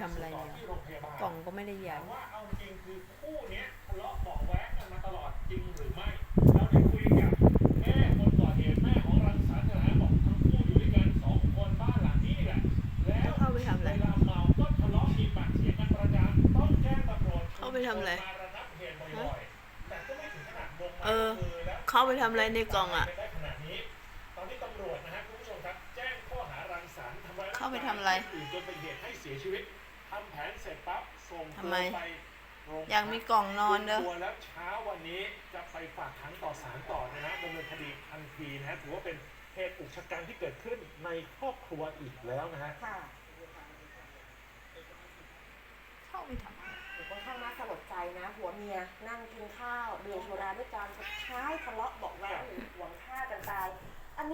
ทำอะไรต่อเนี่ยที่โรงพยาบาลกล่องก็ไม่ได้ใหญ่ถามว่าเอาจริงคือคู่เนี้ยทะเลาะเบาะแว้งกันมาตลอดจริงหรือไม่เราได้คุยกับแม่คนก่อเหตุแม่ของรังสรรค์นะฮะบอกทั้งคู่อยู่ด้วยกันสองคนบ้านหลังนี้แหละ แล้วเข้าไปทำอะไร เวลาเมาก็ทะเลาะมีปากเสียงกันประจำต้องแจ้งตำรวจเข้าไปทำอะไร มาระงับเหตุบ่อยๆแต่ก็ไม่ถึงขนาดลงไม้เออลงมือแล้ว เข้าไปทำอะไรในกล่องอะ ไไปทำอะไรผู้อื่นจนเป็นเหตุให้เสียชีวิตทำแผนเสร็จปั๊บส่งตัวทำไมไปโรงพักอยากมีกล่องนอนเด้อตัวแล้วเช้าวันนี้จะไปฝากขังต่อศาลต่อนะฮะดำเนินคดีทันทีนะฮะถือว่าเป็นเหตุอุกชะกันที่เกิดขึ้นในครอบครัวอีกแล้วนะฮะ ค่ะเข้าไปทำอะไรค่อนข้างน่าสลดใจนะ หัวเมียนั่งกินข้าวดื่มสุราด้วยกันสุดท้ายทะเลาะเบอกแว้ง